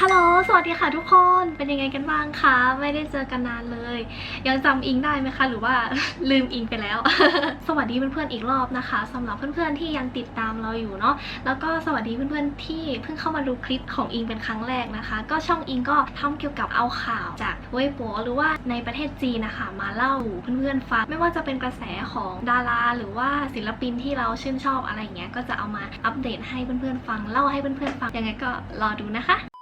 ฮัลโหล สวัสดีค่ะทุกคน เป็นยังไงกันบ้างคะ ไม่ได้เจอกันนานเลย ยังจำอิงได้ไหมคะ หรือว่าลืมอิงไปแล้ว สวัสดีเพื่อนๆอีกรอบนะคะสำหรับเพื่อนๆที่ยังติดตามเราอยู่เนาะ แล้วก็สวัสดีเพื่อนๆที่เพิ่งเข้ามาดูคลิปของอิงเป็นครั้งแรกนะคะ ก็ช่องอิงก็ทำเกี่ยวกับเอาข่าวจากเว็บโปหรือว่าในประเทศจีนนะคะมาเล่าเพื่อนๆฟัง ไม่ว่าจะเป็นกระแสของดาราหรือว่าศิลปินที่เราชื่นชอบอะไรอย่างเงี้ย ก็จะเอามาอัปเดตให้เพื่อนๆฟัง เล่าให้เพื่อนๆฟัง ยังไงก็รอดูนะคะ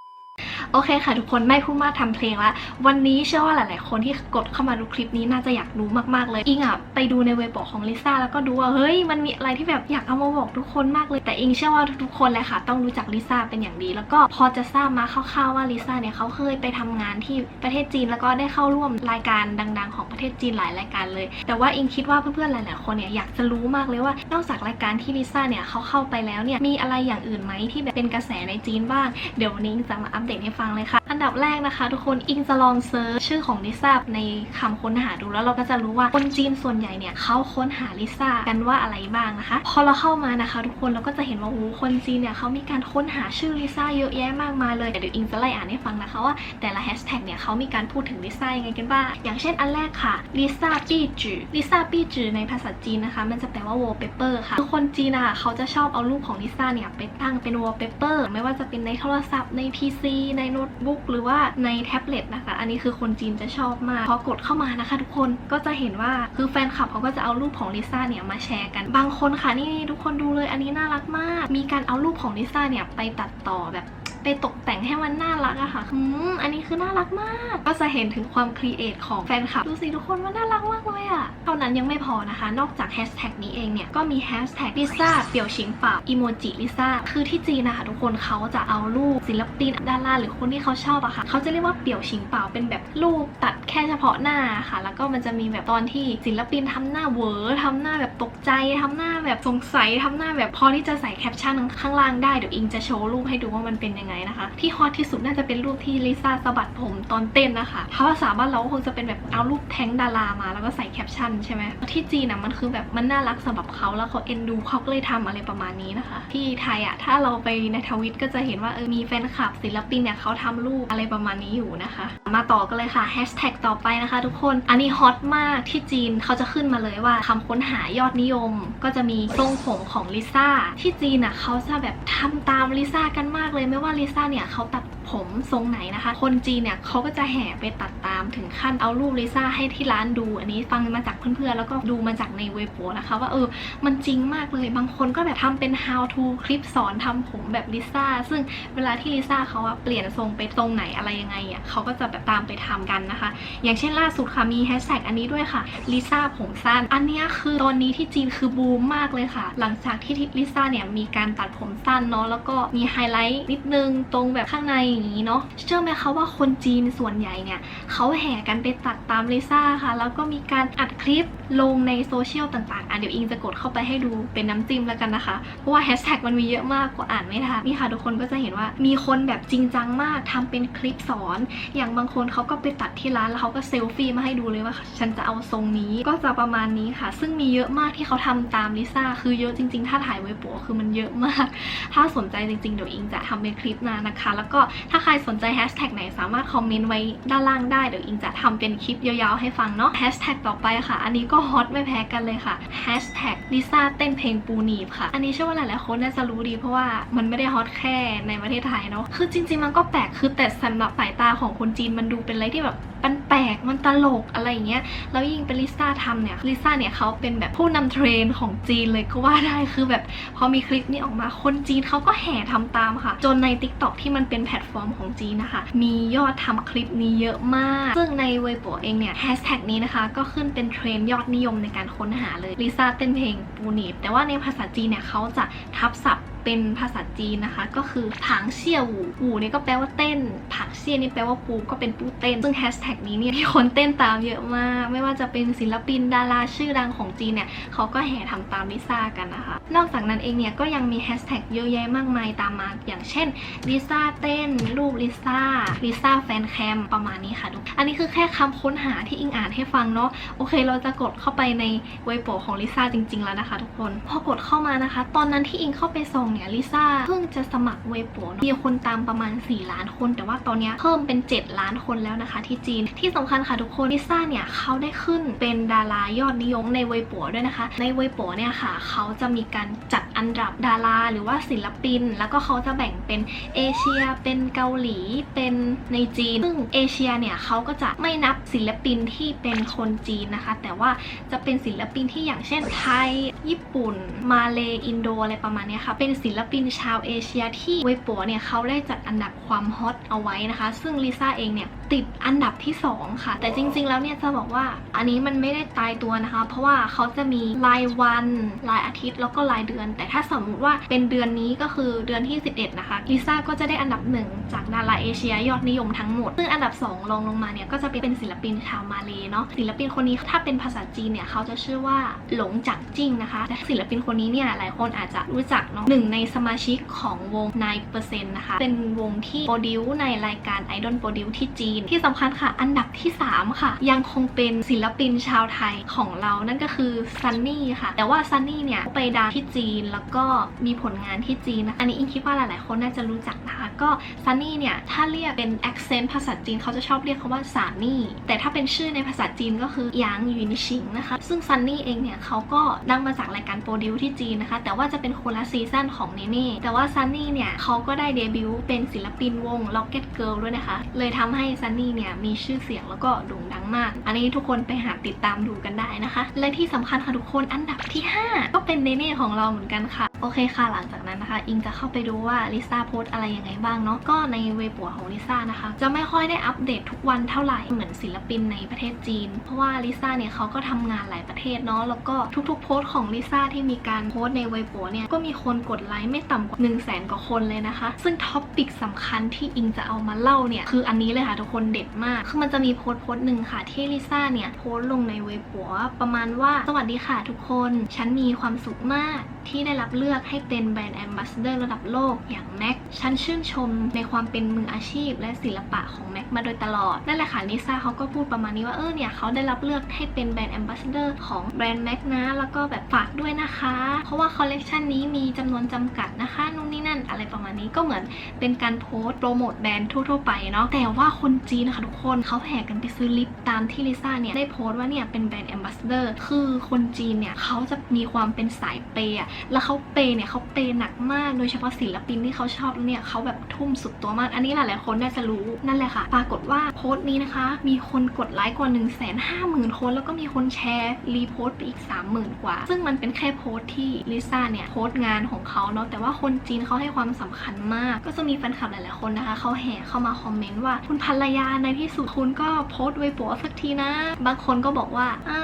โอเคค่ะทุกคนไม่พูดมากทำเพลงละวันนี้เชื่อว่าหลาย ๆ คนที่กดเข้ามาดูคลิปนี้น่าจะอยากรู้มาก ๆ เลยอิงอะไปดูในเว็บบอกของลิซ่าแล้วก็ดูว่าเฮ้ยมันมีอะไรที่แบบอยากเอามาบอกทุกคนมากเลยแต่อิงเชื่อว่าทุก ๆ คนเลยค่ะ ต้องรู้จักลิซ่าเป็นอย่างดี แล้วก็พอจะทราบมาคร่าว ๆ ว่าลิซ่าเนี่ยเขาเคยไปทำงานที่ประเทศจีนแล้วก็ได้เข้าร่วมรายการดัง ๆ ของประเทศจีนหลายรายการเลย แต่ว่าอิงคิดว่าเพื่อน ๆ หลาย ๆ คนเนี่ยอยากจะรู้มากเลยว่านอกจากรายการที่ลิซ่าเนี่ยเขาเข้าไปแล้วเนี่ยมีอะไรอย่างอื่นไหมที่แบบเป็นกระแสในจีนบ้างเดี๋ยววันนี้จะมาอัปเดตให้ฟังเลยค่ะ อันดับแรกนะคะทุกคนอิงจะลองเซิร์ชชื่อของลิซ่าในคำค้นหาดูแล้วเราก็จะรู้ว่าคนจีนส่วนใหญ่เนี่ยเขาค้นหาลิซ่ากันว่าอะไรบ้างนะคะ พอเราเข้ามานะคะ ทุกคนเราก็จะเห็นว่าโอ้คนจีนเนี่ยเขามีการค้นหาชื่อลิซ่าเยอะแยะมากมายเลยเดี๋ยวอิงจะไล่อ่านให้ฟังนะคะว่าแต่ละแฮชแท็กเนี่ยเขามีการพูดถึงลิซ่ายังไงกันบ้างอย่างเช่นอันแรกค่ะลิซ่าปี้จือลิซ่าปี้จือในภาษาจีนนะคะ มันจะแปลว่า wallpaper ค่ะคือคนจีนอะเขาจะชอบเอารูปของลิซ่าเนี่ยไปตั้งเป็น wallpaper ไม่ว่าจะเป็นในโทรศัพท์ใน PC ในโน้ตบุ๊กหรือว่าในแท็บเล็ตนะคะ อันนี้คือคนจีนจะชอบมากพอกดเข้ามานะคะ ทุกคนก็จะเห็นว่าคือแฟนคลับเขาก็จะเอารูปของลิซ่าเนี่ยมาแชร์กัน บางคนค่ะนี่ทุกคนดูเลยอันนี้น่ารักมาก มีการเอารูปของลิซ่าเนี่ยไปตัดต่อแบบ ไปตกแต่งให้มันน่ารักอะค่ะอืมอันนี้คือน่ารักมาก ก็จะเห็นถึงความครีเอทของแฟนคลับ ดูสิทุกคนมันน่ารักมากเลยอะเท่านั้นยังไม่พอนะคะ นอกจากแฮชแท็กนี้เองเนี่ย ก็มีแฮชแท็กลิซ่าเปียวชิงเป่าอีโมจิลิซ่าคือที่จีนนะคะทุกคนเขาจะเอารูปศิลปินดาราหรือคนที่เขาชอบอะค่ะเขาจะเรียกว่าเปียวชิงเป่าเป็นแบบรูปตัดแค่เฉพาะหน้าค่ะ แล้วก็มันจะมีแบบตอนที่ศิลปินทำหน้าเวอร์ทำหน้าแบบตกใจทำหน้าแบบสงสัยทำหน้าแบบพอที่จะใส่แคปชั่นข้างล่างได้เดี๋ยวอิงจะโชว์รูปให้ดูว่ามันเป็นยังไงนะคะ ที่ฮอตที่สุดน่าจะเป็นรูปที่ลิซ่าสะบัดผมตอนเต้นนะคะถ้าภาษาบ้านเราก็คงจะเป็นแบบเอารูปแท้งดารามา แล้วก็ใส่แคปชั่นใช่ไหมที่จีนอะมันคือแบบมันน่ารักสำหรับเขาแล้วเขาเอ็นดูเขาก็เลยทำอะไรประมาณนี้นะคะ ที่ไทยอะถ้าเราไปในทวิตก็จะเห็นว่าเออมีแฟนคลับศิลปินเนี่ยเขาทำรูปอะไรประมาณนี้อยู่นะคะ มาต่อกันเลยค่ะแฮชแท็กต่อไปนะคะ ทุกคนอันนี้ฮอตมากที่จีนเขาจะขึ้นมาเลยว่าคำค้นหายอดนิยม ก็จะมีทรงผมของลิซ่าที่จีนอะเขาจะแบบทำตามลิซ่ากันมากเลยไม่ว่าลิซ่าเนี่ยเขาตัดผมทรงไหนนะคะ คนจีนเนี่ยเขาก็จะแห่ไปตัดตามถึงขั้นเอารูปลิซ่าให้ที่ร้านดู อันนี้ฟังมาจากเพื่อนๆ แล้วก็ดูมาจากในเว็บโปนะคะ ว่าเออ มันจริงมากเลย บางคนก็แบบทำเป็น how to คลิปสอนทำผมแบบลิซ่า ซึ่งเวลาที่ลิซ่าเขาอะเปลี่ยนทรงไปตรงไหนอะไรยังไงอะเขาก็จะแบบตามไปทำกันนะคะ อย่างเช่นล่าสุดค่ะมีแฮชแท็กอันนี้ด้วยค่ะลิซ่าผมสั้น อันนี้คือตอนนี้ที่จีนคือบูมมากเลยค่ะ หลังจากที่ลิซ่าเนี่ยมีการตัดผมสั้นเนาะ แล้วก็มีไฮไลท์นิดนึงตรงแบบข้างในอย่างนี้เนาะเชื่อไหมคะว่าคนจีนส่วนใหญ่เนี่ยเขาแห่กันไปตัดตามลิซ่าค่ะ แล้วก็มีการอัดคลิปลงในโซเชียลต่างๆ อะเดี๋ยวอิงจะกดเข้าไปให้ดูเป็นน้ำจิ้มแล้วกันนะคะ เพราะว่าแฮชแท็กมันมีเยอะมากกว่าอ่านไม่ทันนี่ค่ะทุกคนก็จะเห็นว่ามีคนแบบจริงจังมากทำเป็นคลิปสอน อย่างบางคนเขาก็ไปตัดที่ร้านแล้วเขาก็เซลฟี่มาให้ดูเลยว่าฉันจะเอาทรงนี้ก็จะประมาณนี้ค่ะ ซึ่งมีเยอะมากที่เขาทำตามลิซ่าคือเยอะจริง ๆ ถ้าถ่ายไว้โปคือมันเยอะมาก ถ้าสนใจจริงๆเดี๋ยวอิงจะทำเป็นคลิปมานะคะ แล้วก็ถ้าใครสนใจแฮชแท็กไหนสามารถคอมเมนต์ไว้ด้านล่างได้ เดี๋ยวอิงจะทำเป็นคลิปยาวๆให้ฟังเนาะแฮชแท็กต่อไปค่ะ อันนี้ก็ฮอตไม่แพ้กันเลยค่ะแฮชแท็กลิซ่าเต้นเพลงปูหนีบค่ะ อันนี้เชื่อว่าหลายๆคนน่าจะรู้ดีเพราะว่ามันไม่ได้ฮอตแค่ในประเทศไทยเนาะคือจริง ๆ มันก็แปลกคือแต่สำหรับสายตาของคนจีนมันดูเป็นอะไรที่แบบมันแปลกมันตลกอะไรอย่างเงี้ยแล้วยิ่งเป็นลิซ่าทำเนี่ยลิซ่าเนี่ยเขาเป็นแบบผู้นำเทรนของจีนเลยก็ว่าได้คือแบบพอมีคลิปนี้ออกมาคนจีนเขาก็แห่ทำตามค่ะ จนใน Tik t o อกที่มันเป็นแพลตฟอร์มของจีนนะคะ มียอดทำคลิปนี้เยอะมาก ซึ่งในเว็บโปเองเนี่ยแฮชแท็กนี้นะคะ ก็ขึ้นเป็นเทรนยอดนิยมในการค้นหาเลยลิซ่าเต้นเพลงปูหนีบแต่ว่าในภาษาจีนเนี่ยเขาจะทับศัพท์ เป็นภาษาจีนนะคะ ก็คือผางเชี่ยหูหูนี่ก็แปลว่าเต้นผักเเซียนี่แปลว่าปูก็เป็นปูเต้น ซึ่งแฮชแท็กนี้เนี่ยมีคนเต้นตามเยอะมาก ไม่ว่าจะเป็นศิลปินดาราชื่อดังของจีนเนี่ยเขาก็แห่ทำตามลิซ่ากันนะคะ นอกจากนั้นเองเนี่ยก็ยังมีแฮชแท็กเยอะแยะมากมายตามมา อย่างเช่นลิซ่าเต้นรูปลิซ่าลิซ่าแฟนแคมประมาณนี้ค่ะทุกอันนี้คือแค่คำค้นหาที่อิงอ่านให้ฟังเนาะโอเค เราจะกดเข้าไปในเว็บโปของลิซ่าจริง ๆ แล้วนะคะ ทุกคนพอกดเข้ามานะคะ ตอนนั้นที่อิงเข้าไปส่องเนี่ยลิซ่าเพิ่งจะสมัครเว็บโปเนมีคนตามประมาณ 4 ล้านคน แต่ว่าตอนนี้เพิ่มเป็น 7 ล้านคนแล้วนะคะ ที่จีนที่สำคัญค่ะทุกคนลิซ่าเนี่ยเขาได้ขึ้นเป็นดารายอดนิยมในเว็บโปด้วยนะคะ ในเว็บโปเนี่ยค่ะ เขาจะมีการจัดอันดับดาราหรือว่าศิลปิน แล้วก็เขาจะแบ่งเป็นเอเชีย เป็นเกาหลี เป็นในจีน ซึ่งเอเชียเนี่ยเขาก็จะไม่นับศิลปินที่เป็นคนจีนนะคะ แต่ว่าจะเป็นศิลปินที่อย่างเช่นไทย ญี่ปุ่น มาเลอินโดอะไรประมาณนี้ค่ะ เป็นศิลปินชาวเอเชียที่เว็บโปเนี่ยเขาได้จัดอันดับความฮอตเอาไว้นะคะ ซึ่งลิซ่าเองเนี่ยติดอันดับที่ 2 ค่ะ แต่จริง ๆ แล้วเนี่ยจะบอกว่าอันนี้มันไม่ได้ตายตัวนะคะ เพราะว่าเขาจะมีรายวันรายอาทิตย์แล้วก็รายเดือน แต่ถ้าสมมติว่าเป็นเดือนนี้ก็คือเดือนที่ 11 นะคะลิซ่าก็จะได้อันดับหนึ่งจากดาราเอเชียยอดนิยมทั้งหมด ซึ่งอันดับสองรองลงมาเนี่ยก็จะเป็นศิลปินชาวมาเลเนาะศิลปินคนนี้ถ้าเป็นภาษาจีนเนี่ยเขาจะชื่อว่าหลงจักจิ้งนะคะและศิลปินคนนี้เนี่ยหลายคนอาจจะรู้จักเนาะหนึ่งในสมาชิกของวง9%นะคะเป็นวงที่โปรดิวในรายการ Idol Produce ที่จีนที่สำคัญค่ะ อันดับที่ 3 ค่ะ ยังคงเป็นศิลปินชาวไทยของเรานั่นก็คือซันนี่ค่ะ แต่ว่าซันนี่เนี่ยไปดังที่จีนแล้วก็มีผลงานที่จีนนะอันนี้อิงคิดว่าหลาย ๆ คนน่าจะรู้จักนะคะ ก็ซันนี่เนี่ยถ้าเรียกเป็น accent ภาษาจีนเขาจะชอบเรียกเขาว่าสานี่ แต่ถ้าเป็นชื่อในภาษาจีนก็คือหยางหยินชิงนะคะ ซึ่งซันนี่เองเนี่ยเขาก็ดังมาจากรายการโปรดิวที่จีนนะคะ แต่ว่าจะเป็นคนละซีซั่นของเนเน่แต่ว่าซันนี่เนี่ยเขาก็ได้เดบิวต์เป็นศิลปินวง Rocket Girl ด้วยนะคะ เลยทำให้ซนนี่เนี่ยมีชื่อเสียงแล้วก็โด่งดังมาก อันนี้ทุกคนไปหาติดตามดูกันได้นะคะ และที่สำคัญค่ะทุกคนอันดับที่ 5 ก็เป็นเนเน่ของเราเหมือนกันค่ะ โอเคค่ะหลังจากนั้นนะคะ อิงจะเข้าไปดูว่าลิซ่าโพสอะไรยังไงบ้างเนาะก็ในเว็บปัวของลิซ่านะคะ จะไม่ค่อยได้อัปเดตทุกวันเท่าไหร่เหมือนศิลปินในประเทศจีน เพราะว่าลิซ่าเนี่ยเขาก็ทำงานหลายประเทศเนาะแล้วก็ทุกๆโพสของลิซ่าที่มีการโพสในเว็บปัวเนี่ยก็มีคนกดไลค์ไม่ต่ำกว่า1 0 0 0 0แสนกว่าคนเลยนะคะ ซึ่งท็อปปิกสำคัญที่อิงจะเอามาเล่าเนี่ยคืออันนี้เลยค่ะทุกคนเด็ดมากคือมันจะมีโพสโพสหนึ่งค่ะที่ลิซ่าเนี่ยโพสลงในเว็บปัวประมาณว่าสวัสดีค่ะทุกคน ฉันมีความสุขมาก ที่ได้รับเลือกให้เป็นแบรนด์แอมบาสเดอร์ระดับโลกอย่างแม็กฉันชื่นชมในความเป็นมืออาชีพ และศิลปะของแม็กมาโดยตลอด นั่นแหละค่ะลิซ่าเขาก็พูดประมาณนี้ว่าเออเนี่ยเขาได้รับเลือกให้เป็นแบรนด์แอมบาสเดอร์ของแบรนด์แม็กนะ แล้วก็แบบฝากด้วยนะคะ เพราะว่าคอลเลกชันนี้มีจำนวนจำกัดนะคะนู่นนี่นั่นอะไรประมาณนี้ก็เหมือนเป็นการโพสต์โปรโมทแบรนด์ทั่วๆไปเนาะแต่ว่าคนจีนนะคะทุกคนเขาแห่กันไปซื้อลิปตามที่ลิซ่าเนี่ยได้โพสต์ว่าเนี่ยเป็นแบรนด์แอมบาสเดอร์คือคนจีนเนี่ยเขาจะมีความเป็นสายเปย์อะแล้วเขาเปย์เนี่ยเขาเปย์หนักมาก โดยเฉพาะศิลปินที่เขาชอบเนี่ยเขาแบบทุ่มสุดตัวมาก อันนี้หลายๆคนน่าจะรู้นั่นแหละค่ะ ปรากฏว่าโพสต์นี้นะคะ มีคนกดไลค์กว่า1 5 0 0 0 0คน แล้วก็มีคนแชร์รีโพสต์ไปอีก 30,000 กว่า ซึ่งมันเป็นแค่โพสต์ที่ลิซ่าเนี่ยโพสต์งานของเขาเนาะแต่ว่าคนจีนเขาให้ความสำคัญมาก ก็จะมีแฟนคลับหลายๆคนนะคะเขาแห่เข้ามาคอมเมนต์ว่าคุณภรรยาในที่สุดคุณก็โพสต์ไว้โปัวสักทีนะ บางคนก็บอกว่าอ่า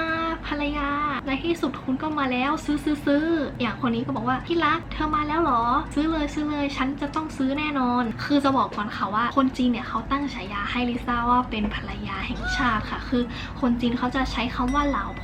ภรรยาในที่สุดคุณก็มาแล้วซื้อซื้อซื้ออย่างคนนี้ก็บอกว่าพี่รักเธอมาแล้วหรอ ซื้อเลยซื้อเลยฉันจะต้องซื้อแน่นอน คือจะบอกก่อนค่ะว่า คนจีนเนี่ยเขาตั้งฉายาให้ลิซ่าว่าเป็นภรรยาแห่งชาติค่ะ คือ คนจีนเขาจะใช้คำว่าเหล่าโผ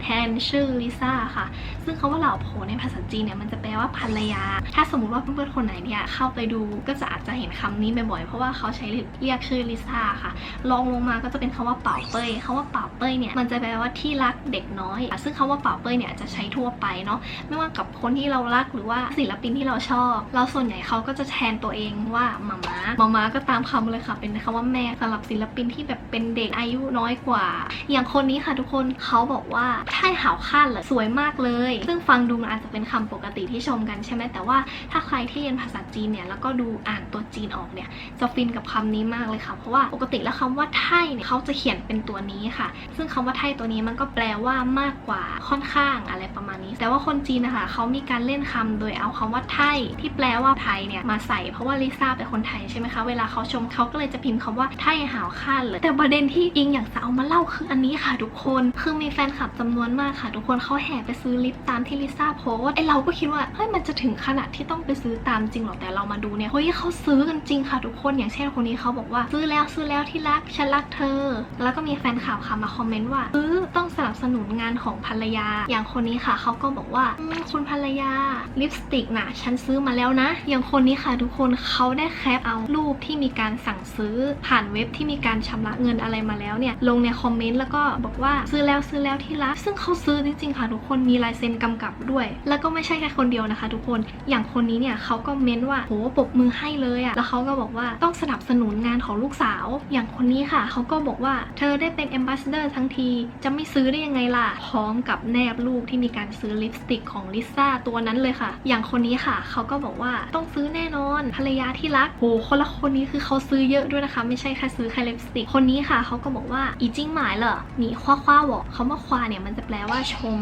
แทนชื่อลิซ่าค่ะ ซึ่งคำว่าเหล่าโผในภาษาจีนเนี่ยมันจะแปลว่าภรรยา ถ้าสมมติว่าเพื่อนๆคนไหนเนี่ยเข้าไปดูก็จะอาจจะเห็นคำนี้บ่อยๆเพราะว่าเขาใช้เรียกชื่อลิซ่าค่ะลองลงมาก็จะเป็นคำว่าเป่าเป้ยคำว่าเป่าเป้ยเนี่ยมันจะแปลว่าที่รักเด็กน้อย ซึ่งคำว่าเป่าเป้ยเนี่ยจะใช้ทั่วไปเนาะไม่ว่ากับคนที่เรารักหรือว่าศิลปินที่เราชอบ เราส่วนใหญ่เขาก็จะแทนตัวเองว่ามาม้ามาม้าก็ตามคำเลยค่ะ เป็นคำว่าแม่สำหรับศิลปินที่แบบเป็นเด็กอายุน้อยกว่า อย่างคนนี้ค่ะทุกคนเขาบอกว่าท่ายหาวข้านเลยสวยมากเลย ซึ่งฟังดูมันอาจจะเป็นคำปกติที่ชมกันใช่ไหมแต่ว่าถ้าใครที่เรียนภาษาจีนเนี่ยแล้วก็ดูอ่านตัวจีนออกเนี่ยจะฟินกับคำนี้มากเลยค่ะ เพราะว่าปกติแล้วคำว่าไท่เนี่ยเขาจะเขียนเป็นตัวนี้ค่ะ ซึ่งคำว่าไท่ตัวนี้มันก็แปลว่ามากกว่าค่อนข้างอะไรประมาณนี้ แต่ว่าคนจีนนะคะเขามีการเล่นคำโดยเอาคำว่าไทยที่แปลว่าไทยเนี่ยมาใส่เพราะว่าลิซ่าเป็นคนไทยใช่ไหมคะเวลาเขาชมเขาก็เลยจะพิมพ์คำว่าไทยหาวข้านเลย แต่ประเด็นที่อิงอยากจะเอามาเล่าคืออันนี้ค่ะทุกคนคือมีแฟนคลับจำนวนมากค่ะ ทุกคนเขาแห่ไปซื้อลิปตามที่ลิซ่าโพสไอเราก็คิดว่าเฮ้ยมันจะถึงขนาดที่ต้องไปซื้อตามจริงหรอแต่เรามาดูเนี่ยเฮ้ยเขาซื้อกันจริงค่ะทุกคนอย่างเช่นคนนี้เขาบอกว่าซื้อแล้วซื้อแล้วที่รักฉันรักเธอ แล้วก็มีแฟนคลับค่ะมาคอมเมนต์ว่าซื้อต้องสนับสนุนงานของภรรยา อย่างคนนี้ค่ะเขาก็บอกว่าคุณภรรยาลิปสติกน่ะฉันซื้อมาแล้วนะ อย่างคนนี้ค่ะทุกคนเขาได้แคปเอารูปที่มีการสั่งซื้อผ่านเว็บที่มีการชำระเงินอะไรมาแล้วเนี่ยลงในคอมเมนต์แล้วก็บอกว่าซื้อแล้วซื้อแล้วที่รักซึ่งเขาซื้อจริงๆค่ะทุกคนมีลายเซ็นกำกับด้วย แล้วก็ไม่ใช่แค่คนเดียวนะคะ ทุกคนอย่างคนนี้เนี่ยเขาก็เม้นว่าโหปบมือให้เลยอะแล้วเขาก็บอกว่าต้องสนับสนุนงานของลูกสาว อย่างคนนี้ค่ะเขาก็บอกว่าเธอได้เป็นแอมบาสเดอร์ทั้งทีจะไม่ซื้อได้ยังไงล่ะ พร้อมกับแนบรูปที่มีการซื้อลิปสติกของลิซ่าตัวนั้นเลยค่ะ อย่างคนนี้ค่ะ เขาก็บอกว่าต้องซื้อแน่นอนภรรยาที่รักโหคนละคนนี้คือเขาซื้อเยอะด้วยนะคะ ไม่ใช่แค่ซื้อแค่ลิปสติก คนนี้ค่ะ เขาก็บอกว่าอีจิ้งหมายเหรอหนีคว้าคว้าหวอเขามาคว้าเนี่ยมันจะแปลว่าชม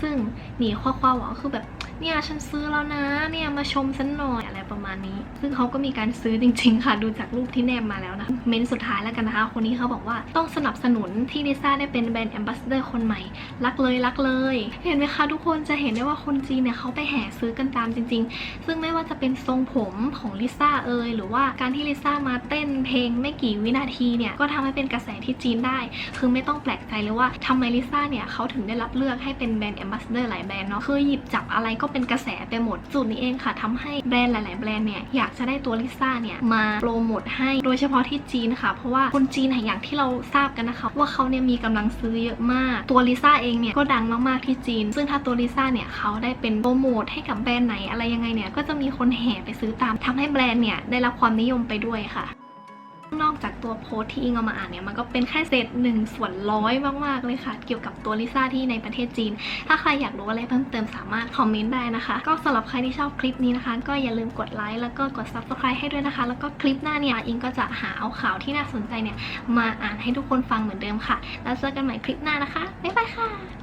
ซึ่งหนีคว้าคว้าหวอคือแบบ เนี่ยฉันซื้อแล้วนะ เนี่ยมาชมฉันหน่อยอะไรประมาณนี้ ซึ่งเขาก็มีการซื้อจริง ๆ ค่ะ ดูจากรูปที่แนบมาแล้วนะ เม้นสุดท้ายแล้วกันนะคะ คนนี้เขาบอกว่าต้องสนับสนุนที่ลิซ่าได้เป็นแบรนด์แอมบาสเดอร์คนใหม่ รักเลยรักเลย เห็นไหมคะทุกคนจะเห็นได้ว่าคนจีนเนี่ยเขาไปแห่ซื้อกันตามจริง ๆ ซึ่งไม่ว่าจะเป็นทรงผมของลิซ่าเอยหรือว่าการที่ลิซ่ามาเต้นเพลงไม่กี่วินาทีเนี่ยก็ทำให้เป็นกระแสที่จีนได้ คือไม่ต้องแปลกใจเลยว่าทำไมลิซ่าเนี่ยเขาถึงได้รับเลือกให้เป็นแบรนด์แอมบาสเดอร์หลายแบรนด์เนาะคือหยิบจับอะไรก็เป็นกระแสไปหมดจุดนี้เองค่ะทำให้แบรนด์หลาย ๆ แบรนด์เนี่ยอยากจะได้ตัวลิซ่าเนี่ยมาโปรโมทให้โดยเฉพาะที่จีนค่ะ เพราะว่าคนจีนอย่างที่เราทราบกันนะคะว่าเขาเนี่ยมีกำลังซื้อเยอะมาก ตัวลิซ่าเองเนี่ยก็ดังมาก ๆ ที่จีน ซึ่งถ้าตัวลิซ่าเนี่ยเขาได้เป็นโปรโมทให้กับแบรนด์ไหนอะไรยังไงเนี่ยก็จะมีคนแห่ไปซื้อตามทำให้แบรนด์เนี่ยได้รับความนิยมไปด้วยค่ะ นอกจากตัวโพสที่อิงเอามาอ่านเนี่ยมันก็เป็นแค่เศษหนึ่งส่วนร้อยมากๆเลยค่ะ เกี่ยวกับตัวลิซ่าที่ในประเทศจีน ถ้าใครอยากรู้อะไรเพิ่มเติมสามารถคอมเมนต์ได้นะคะ ก็สำหรับใครที่ชอบคลิปนี้นะคะ ก็อย่าลืมกดไลค์แล้วก็กด subscribe ให้ด้วยนะคะ แล้วก็คลิปหน้าเนี่ยอิงก็จะหาเอาข่าวที่น่าสนใจเนี่ยมาอ่านให้ทุกคนฟังเหมือนเดิมค่ะ แล้วเจอกันใหม่คลิปหน้านะคะบ๊ายบายค่ะ